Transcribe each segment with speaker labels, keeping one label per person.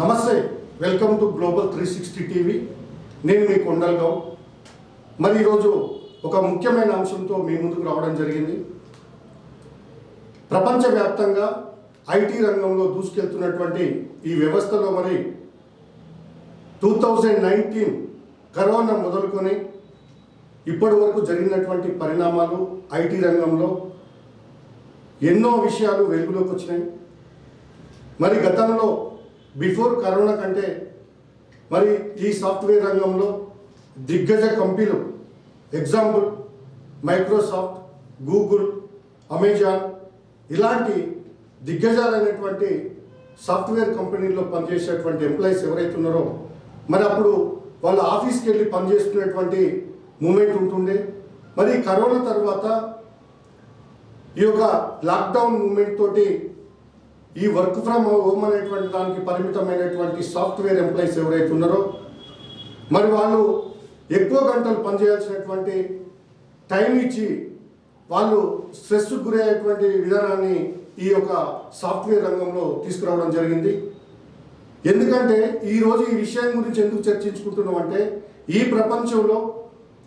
Speaker 1: నమస్తే welcome to global three sixty TV. నేను మీ కొండల్గావ్ మరి ఈరోజు ఒక ముఖ్యమైన అంశంతో మీ ముందుకు రావడం జరిగింది. ప్రపంచవ్యాప్తంగా ఐటీ రంగంలో దూసుకెళ్తున్నటువంటి ఈ వ్యవస్థలో మరి టూ థౌజండ్ నైన్టీన్ కరోనా మొదలుకొని ఇప్పటి వరకు జరిగినటువంటి పరిణామాలు ఐటీ రంగంలో ఎన్నో విషయాలు వెలుగులోకి వచ్చినాయి. మరి గతంలో బిఫోర్ కరోనా కంటే మరి ఈ సాఫ్ట్వేర్ రంగంలో దిగ్గజ కంపెనీలు ఎగ్జాంపుల్ మైక్రోసాఫ్ట్ గూగుల్ అమెజాన్ ఇలాంటి దిగ్గజాలైనటువంటి సాఫ్ట్వేర్ కంపెనీల్లో పనిచేసేటువంటి ఎంప్లాయీస్ ఎవరైతే ఉన్నారో మరి అప్పుడు వాళ్ళ ఆఫీస్కి వెళ్ళి పనిచేసుకునేటువంటి మూమెంట్ ఉంటుండే. మరి కరోనా తర్వాత ఈ యొక్క లాక్డౌన్ మూమెంట్ తోటి ఈ వర్క్ ఫ్రమ్ హోమ్ అనేటువంటి దానికి పరిమితమైనటువంటి సాఫ్ట్వేర్ ఎంప్లాయీస్ ఎవరైతే ఉన్నారో మరి వాళ్ళు ఎక్కువ గంటలు పనిచేయాల్సినటువంటి టైం ఇచ్చి వాళ్ళు స్ట్రెస్ గురయ్యేటువంటి విధానాన్ని ఈ యొక్క సాఫ్ట్వేర్ రంగంలో తీసుకురావడం జరిగింది. ఎందుకంటే ఈరోజు ఈ విషయం గురించి ఎందుకు చర్చించుకుంటున్నాం అంటే ఈ ప్రపంచంలో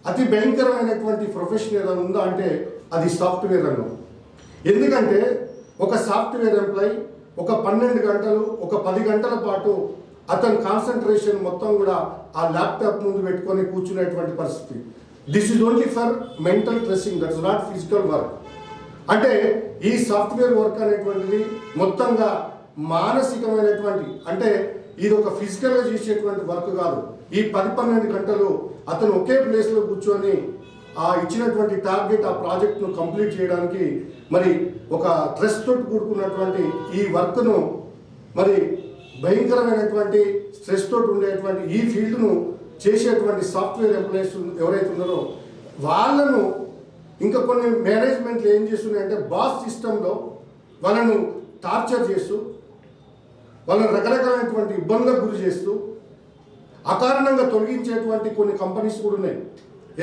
Speaker 1: అతి భయంకరమైనటువంటి ప్రొఫెషన్ ఏదైనా ఉందా అంటే అది సాఫ్ట్వేర్ రంగం. ఎందుకంటే ఒక సాఫ్ట్వేర్ ఎంప్లాయీ ఒక పన్నెండు గంటలు ఒక పది గంటల పాటు అతని కాన్సన్ట్రేషన్ మొత్తం కూడా ఆ ల్యాప్టాప్ ముందు పెట్టుకొని కూర్చునేటువంటి పరిస్థితి. This is only for mental stressing that's not physical work అంటే ఈ సాఫ్ట్వేర్ వర్క్ అనేటువంటిది మొత్తంగా మానసికమైనటువంటి అంటే ఇది ఒక ఫిజికల్గా చేసేటువంటి వర్క్ కాదు. ఈ పది పన్నెండు గంటలు అతను ఒకే ప్లేస్లో కూర్చొని ఆ ఇచ్చినటువంటి టార్గెట్ ఆ ప్రాజెక్ట్ను కంప్లీట్ చేయడానికి మరి ఒక స్ట్రెస్ తోటి కూడుకున్నటువంటి ఈ వర్క్ను మరి భయంకరమైనటువంటి స్ట్రెస్ తోటి ఉండేటువంటి ఈ ఫీల్డ్ను చేసేటువంటి సాఫ్ట్వేర్ ఎంప్లాయీస్ ఎవరైతే ఉన్నారో వాళ్ళను ఇంకా కొన్ని మేనేజ్మెంట్లు ఏం చేస్తున్నాయంటే బాస్ సిస్టంలో వాళ్ళను టార్చర్ చేస్తూ వాళ్ళని రకరకాలైనటువంటి ఇబ్బందులకు గురి చేస్తూ అకారణంగా తొలగించేటువంటి కొన్ని కంపెనీస్ కూడా ఉన్నాయి.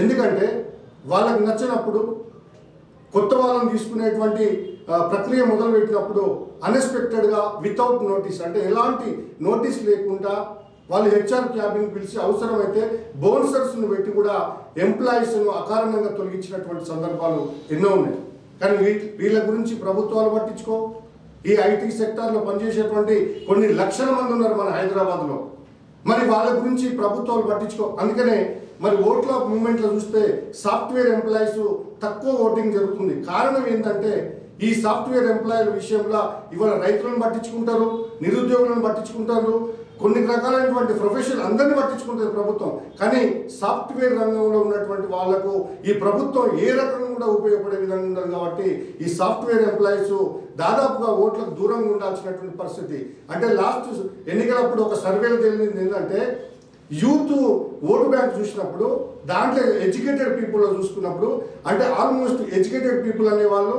Speaker 1: ఎందుకంటే వాళ్ళకి నచ్చినప్పుడు కొత్త వాళ్ళని తీసుకునేటువంటి ప్రక్రియ మొదలుపెట్టినప్పుడు అన్ఎక్స్పెక్టెడ్గా వితౌట్ నోటీస్ అంటే ఎలాంటి నోటీస్ లేకుండా వాళ్ళు హెచ్ఆర్ క్యాబిన్ పిలిచి అవసరమైతే బోన్సర్స్ను పెట్టి కూడా ఎంప్లాయీస్ను అకారణంగా తొలగించినటువంటి సందర్భాలు ఎన్నో ఉన్నాయి. కానీ వీ- వీళ్ళ గురించి ప్రభుత్వాలు పట్టించుకో. ఈ ఐటీ సెక్టార్లో పనిచేసేటువంటి కొన్ని లక్షల మంది ఉన్నారు మన హైదరాబాద్లో. మరి వాళ్ళ గురించి ప్రభుత్వాలు పట్టించుకో. అందుకనే మరి ఓట్ల మూమెంట్లో చూస్తే సాఫ్ట్వేర్ ఎంప్లాయీస్ తక్కువ ఓటింగ్ జరుగుతుంది. కారణం ఏంటంటే ఈ సాఫ్ట్వేర్ ఎంప్లాయీల విషయంలో ఇవాళ రైతులను పట్టించుకుంటారు నిరుద్యోగులను పట్టించుకుంటారు కొన్ని రకాలైనటువంటి ప్రొఫెషన్ అందరినీ పట్టించుకుంటుంది ప్రభుత్వం. కానీ సాఫ్ట్వేర్ రంగంలో ఉన్నటువంటి వాళ్ళకు ఈ ప్రభుత్వం ఏ రకంగా కూడా ఉపయోగపడే విధంగా ఉండదు కాబట్టి ఈ సాఫ్ట్వేర్ ఎంప్లాయీస్ దాదాపుగా ఓట్లకు దూరంగా ఉండాల్సినటువంటి పరిస్థితి. అంటే లాస్ట్ ఎన్నికలప్పుడు ఒక సర్వేలో తెలియదు ఏంటంటే యూత్ ఓటు బ్యాంక్ చూసినప్పుడు దాంట్లో ఎడ్యుకేటెడ్ పీపుల్లో చూసుకున్నప్పుడు అంటే ఆల్మోస్ట్ ఎడ్యుకేటెడ్ పీపుల్ అనే వాళ్ళు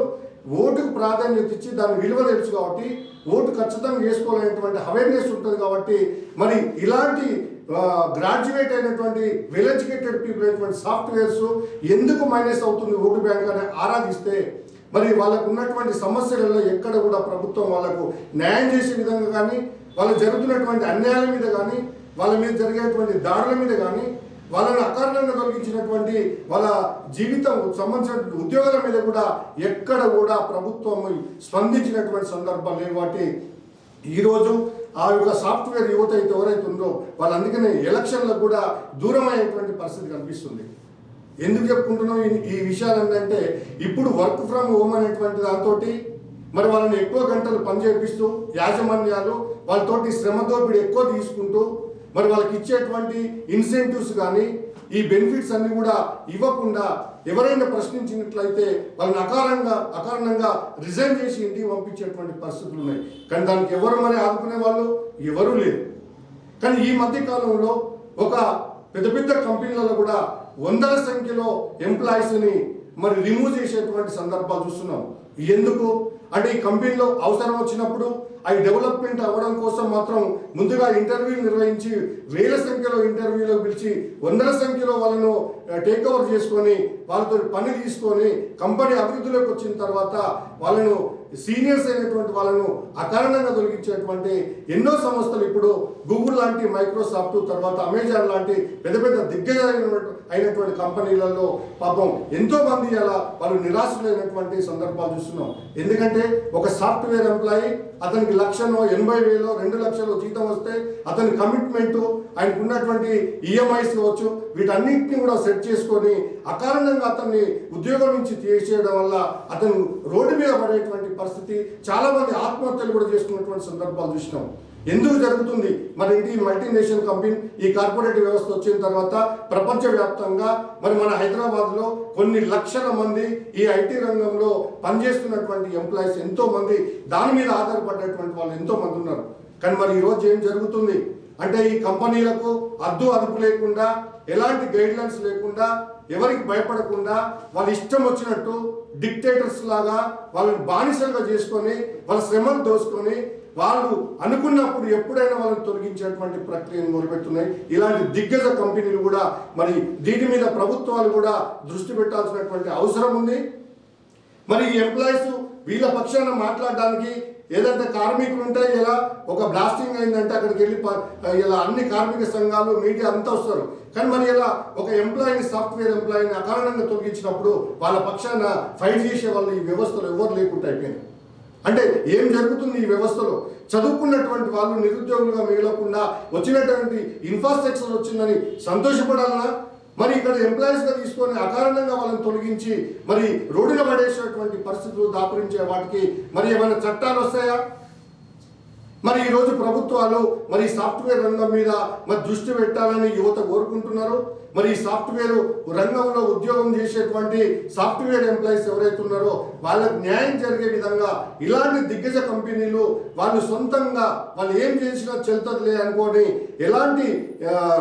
Speaker 1: ఓటుకు ప్రాధాన్యత ఇచ్చి దాని విలువ తెలుసు కాబట్టి ఓటు ఖచ్చితంగా వేసుకోవాలనేటువంటి అవేర్నెస్ ఉంటుంది కాబట్టి మరి ఇలాంటి గ్రాడ్యుయేట్ అయినటువంటి వెల్ ఎడ్యుకేటెడ్ పీపుల్ అయినటువంటి సాఫ్ట్వేర్స్ ఎందుకు మైనస్ అవుతుంది ఓటు బ్యాంక్ అని ఆరాధిస్తే మరి వాళ్ళకు ఉన్నటువంటి సమస్యలలో ఎక్కడ కూడా ప్రభుత్వం వాళ్ళకు న్యాయం చేసే విధంగా కానీ వాళ్ళు జరుగుతున్నటువంటి అన్యాయాల మీద కానీ వాళ్ళ మీద జరిగేటువంటి దాడుల మీద కానీ వాళ్ళని అకారణంగా తొలగించినటువంటి వాళ్ళ జీవితం సంబంధించిన ఉద్యోగాల మీద కూడా ఎక్కడ కూడా ప్రభుత్వం స్పందించినటువంటి సందర్భాలు లేవు. కాబట్టి ఈరోజు ఆ యొక్క సాఫ్ట్వేర్ యువత అయితే ఎవరైతే ఉందో వాళ్ళు అందుకనే ఎలక్షన్లకు కూడా దూరం అయ్యేటువంటి పరిస్థితి కనిపిస్తుంది. ఎందుకు చెప్పుకుంటున్నాం? ఈ- ఈ విషయాలు ఏంటంటే ఇప్పుడు వర్క్ ఫ్రమ్ హోమ్ అనేటువంటి దాంతో మరి వాళ్ళని ఎక్కువ గంటలు పనిచేపిస్తూ యాజమాన్యాలు వాళ్ళతోటి శ్రమ దోపిడీ ఎక్కువ తీసుకుంటూ మరి వాళ్ళకి ఇచ్చేటువంటి ఇన్సెంటివ్స్ కానీ ఈ బెనిఫిట్స్ అన్ని కూడా ఇవ్వకుండా ఎవరైనా ప్రశ్నించినట్లయితే వాళ్ళని అకారణంగా అకారణంగా రిజైన్ చేసి ఇంటికి పంపించేటువంటి పరిస్థితులు ఉన్నాయి. కానీ దానికి ఎవరు మరి ఆదుకునే వాళ్ళు? ఎవరూ లేరు. కానీ ఈ మధ్య కాలంలో ఒక పెద్ద పెద్ద కంపెనీలలో కూడా వందల సంఖ్యలో ఎంప్లాయీస్ని మరి రిమూవ్ చేసేటువంటి సందర్భాలు చూస్తున్నాం. ఎందుకు? అంటే ఈ కంపెనీలో అవసరం వచ్చినప్పుడు అవి డెవలప్మెంట్ అవ్వడం కోసం మాత్రం ముందుగా ఇంటర్వ్యూలు నిర్వహించి వేల సంఖ్యలో ఇంటర్వ్యూలో పిలిచి వందల సంఖ్యలో వాళ్ళను టేక్ ఓవర్ చేసుకొని వాళ్ళతో పని తీసుకొని కంపెనీ అభివృద్ధిలోకి వచ్చిన తర్వాత వాళ్ళను సీనియర్స్ అయినటువంటి వాళ్ళను అకారణంగా తొలగించేటువంటి ఎన్నో సంస్థలు ఇప్పుడు గూగుల్ లాంటి మైక్రోసాఫ్ట్ తర్వాత అమెజాన్ లాంటి పెద్ద పెద్ద దిగ్గజ అయినటువంటి కంపెనీలలో పాపం ఎంతో మంది అలా వాళ్ళు నిరాశలైనటువంటి సందర్భాలు చూస్తున్నాం. ఎందుకంటే ఒక సాఫ్ట్వేర్ ఎంప్లాయీ అతనికి లక్షనో ఎనభై వేలో రెండు లక్షలు జీతం వస్తే అతని కమిట్మెంట్ ఆయనకు ఉన్నటువంటి ఈఎంఐస్ కావచ్చు వీటన్నిటిని కూడా సెట్ చేసుకొని అకారణంగా అతన్ని ఉద్యోగం నుంచి తీసేయడం వల్ల అతను రోడ్డు మీద పడేటువంటి పరిస్థితి చాలామంది ఆత్మహత్యలు కూడా చేసుకున్నటువంటి సందర్భాలు చూసినాం. ఎందుకు జరుగుతుంది? మరి ఇది మల్టీనేషనల్ కంపెనీ ఈ కార్పొరేట్ వ్యవస్థ వచ్చిన తర్వాత ప్రపంచవ్యాప్తంగా మరి మన హైదరాబాద్లో కొన్ని లక్షల మంది ఈ ఐటీ రంగంలో పనిచేస్తున్నటువంటి ఎంప్లాయీస్ ఎంతోమంది దాని మీద ఆధారపడేటువంటి వాళ్ళు ఎంతోమంది ఉన్నారు. కానీ మరి ఈరోజు ఏం జరుగుతుంది? అంటే ఈ కంపెనీలకు అద్దు అదుపు లేకుండా ఎలాంటి గైడ్లైన్స్ లేకుండా ఎవరికి భయపడకుండా వాళ్ళ ఇష్టం వచ్చినట్టు డిక్టేటర్స్ లాగా వాళ్ళని బానిసలుగా చేసుకొని వాళ్ళ శ్రమను దోసుకొని వాళ్ళు అనుకున్నప్పుడు ఎప్పుడైనా వాళ్ళని తొలగించేటువంటి ప్రక్రియను మొదలుపెడుతున్నాయి ఇలాంటి దిగ్గజ కంపెనీలు కూడా మరి దీని మీద ప్రభుత్వాలు కూడా దృష్టి పెట్టాల్సినటువంటి అవసరం ఉంది. మరి ఈ ఎంప్లాయీస్ వీళ్ళ పక్షాన మాట్లాడడానికి ఏదంటే కార్మికులు ఉంటే ఇలా ఒక బ్లాస్టింగ్ అయిందంటే అక్కడికి వెళ్ళి ప- ఇలా అన్ని కార్మిక సంఘాలు మీడియా అంతా వస్తారు. కానీ మరి ఇలా ఒక ఎంప్లాయీని సాఫ్ట్వేర్ ఎంప్లాయీని అకారణంగా తొలగించినప్పుడు వాళ్ళ పక్షాన ఫైట్ చేసే వాళ్ళు ఈ వ్యవస్థలో ఎవరు లేకుండా అయిపోయింది అంటే ఏం జరుగుతుంది ఈ వ్యవస్థలో? చదువుకున్నటువంటి వాళ్ళు నిరుద్యోగులుగా మిగలకుండా వచ్చినటువంటి ఇన్ఫ్రాస్ట్రక్చర్ వచ్చిందని సంతోషపడాలన్నా మరి ఇక్కడ ఎంప్లాయీస్గా తీసుకొని అకారణంగా వాళ్ళని తొలగించి మరి రోడ్డున పడేసినటువంటి పరిస్థితులు దాపురించే వాటికి మరి ఏమైనా చట్టాలు వస్తాయా? మరి ఈ రోజు ప్రభుత్వాలు మరి సాఫ్ట్వేర్ రంగం మీద మరి దృష్టి పెట్టాలని యువత కోరుకుంటున్నారు. మరి ఈ సాఫ్ట్వేర్ రంగంలో ఉద్యోగం చేసేటువంటి సాఫ్ట్వేర్ ఎంప్లాయీస్ ఎవరైతే ఉన్నారో వాళ్ళకు న్యాయం జరిగే విధంగా ఇలాంటి దిగ్గజ కంపెనీలు వాళ్ళు సొంతంగా వాళ్ళు ఏం చేసినా చెల్తదిలే అనుకోని ఎలాంటి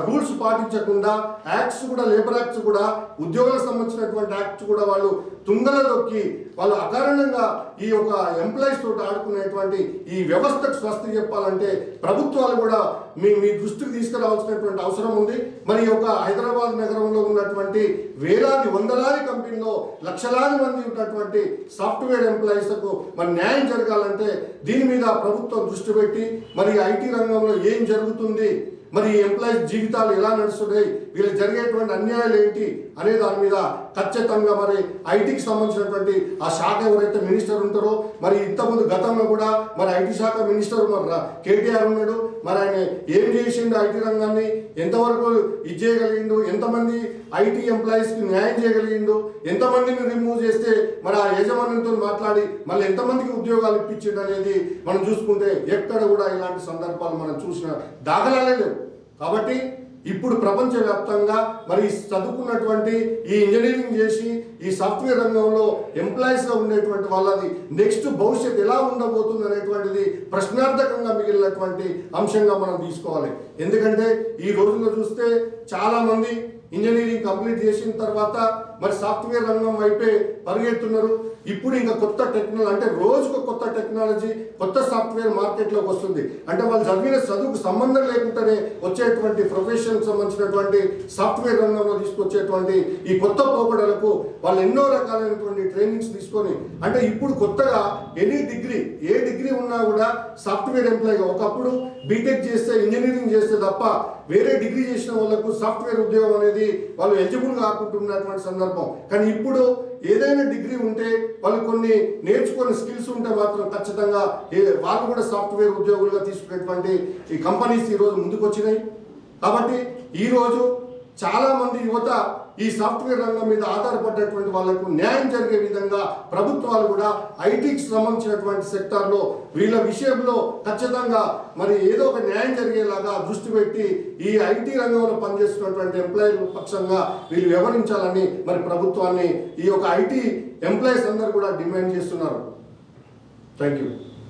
Speaker 1: రూల్స్ పాటించకుండా యాక్ట్స్ కూడా లేబర్ యాక్ట్స్ కూడా ఉద్యోగులకు సంబంధించినటువంటి యాక్ట్స్ కూడా వాళ్ళు తుంగలలోకి వాళ్ళు అకారణంగా ఈ యొక్క ఎంప్లాయీస్ తోటి ఆడుకునేటువంటి ఈ వ్యవస్థకు స్వస్తి చెప్పాలంటే ప్రభుత్వాలు కూడా మీ మీ దృష్టికి తీసుకురావాల్సినటువంటి అవసరం ఉంది. మరి ఈ యొక్క హైదరాబాద్ నగరంలో ఉన్నటువంటి వేలాది వందలాది కంపెనీలో లక్షలాది మంది ఉన్నటువంటి సాఫ్ట్వేర్ ఎంప్లాయీస్కు మరి న్యాయం జరగాలంటే దీని మీద ప్రభుత్వం దృష్టి పెట్టి మరి ఐటీ రంగంలో ఏం జరుగుతుంది? మరి ఎంప్లాయీస్ జీవితాలు ఎలా నడుస్తున్నాయి? వీళ్ళు జరిగేటువంటి అన్యాయాలు ఏంటి అనే దాని మీద ఖచ్చితంగా మరి ఐటీకి సంబంధించినటువంటి ఆ శాఖ ఎవరైతే మినిస్టర్ ఉంటారో మరి ఇంతకుముందు గతంలో కూడా మరి ఐటీ శాఖ మినిస్టర్ మరి కేటీఆర్ ఉన్నాడు. మరి ఆయన ఏం చేసిండు ఐటీ రంగాన్ని? ఎంతవరకు ఇది చేయగలిగిండు? ఎంతమంది ఐటీ ఎంప్లాయీస్కి న్యాయం చేయగలిగిండు? ఎంతమందిని రిమూవ్ చేస్తే మరి ఆ యజమానులతో మాట్లాడి మళ్ళీ ఎంతమందికి ఉద్యోగాలు ఇప్పించిండు అనేది మనం చూసుకుంటే ఎక్కడ కూడా ఇలాంటి సందర్భాలు మనం చూసిన దాఖలాలే లేవు. కాబట్టి ఇప్పుడు ప్రపంచవ్యాప్తంగా మరి చదువుకున్నటువంటి ఈ ఇంజనీరింగ్ చేసి ఈ సాఫ్ట్వేర్ రంగంలో ఎంప్లాయీస్గా ఉండేటువంటి వాళ్ళది నెక్స్ట్ భవిష్యత్ ఎలా ఉండబోతుంది అనేటువంటిది ప్రశ్నార్థకంగా మిగిలినటువంటి అంశంగా మనం తీసుకోవాలి. ఎందుకంటే ఈ రోజుల్లో చూస్తే చాలామంది ఇంజనీరింగ్ కంప్లీట్ చేసిన తర్వాత మరి సాఫ్ట్వేర్ రంగం వైపే పరిగెత్తున్నారు. ఇప్పుడు ఇంకా కొత్త టెక్నాలజీ అంటే రోజుకు కొత్త టెక్నాలజీ కొత్త సాఫ్ట్వేర్ మార్కెట్లోకి వస్తుంది. అంటే వాళ్ళు చదివిన చదువుకు సంబంధం లేకుండానే వచ్చేటువంటి ప్రొఫెషన్ సంబంధించినటువంటి సాఫ్ట్వేర్ రంగంలో తీసుకొచ్చేటువంటి ఈ కొత్త పోకడలకు వాళ్ళు ఎన్నో రకాలైనటువంటి ట్రైనింగ్స్ తీసుకొని అంటే ఇప్పుడు కొత్తగా ఎనీ డిగ్రీ ఏ డిగ్రీ ఉన్నా కూడా సాఫ్ట్వేర్ ఎంప్లాయీగా ఒకప్పుడు బీటెక్ చేస్తే ఇంజనీరింగ్ చేస్తే తప్ప వేరే డిగ్రీ చేసిన వాళ్ళకు సాఫ్ట్వేర్ ఉద్యోగం అనేది వాళ్ళు ఎలిజిబుల్ కాకుంటున్నటువంటి సందర్భం కానీ ఇప్పుడు ఏదైనా డిగ్రీ ఉంటే వాళ్ళు కొన్ని నేర్చుకునే స్కిల్స్ ఉంటే మాత్రం ఖచ్చితంగా ఏ- వాళ్ళు కూడా సాఫ్ట్వేర్ ఉద్యోగులుగా తీసుకునేటువంటి ఈ కంపెనీస్ ఈరోజు ముందుకు వచ్చినాయి కాబట్టి ఈరోజు చాలామంది యువత ఈ సాఫ్ట్వేర్ రంగం మీద ఆధారపడ్డటువంటి వాళ్ళకు న్యాయం జరిగే విధంగా ప్రభుత్వాలు కూడా ఐటీకి సంబంధించినటువంటి సెక్టార్లో వీళ్ళ విషయంలో ఖచ్చితంగా మరి ఏదో ఒక న్యాయం జరిగేలాగా దృష్టి పెట్టి ఈ ఐటీ రంగంలో పనిచేస్తున్నటువంటి ఎంప్లాయీల పక్షంగా వీళ్ళు వివరించాలని మరి ప్రభుత్వాన్ని ఈ యొక్క ఐటీ ఎంప్లాయీస్ అందరూ కూడా డిమాండ్ చేస్తున్నారు. Thank you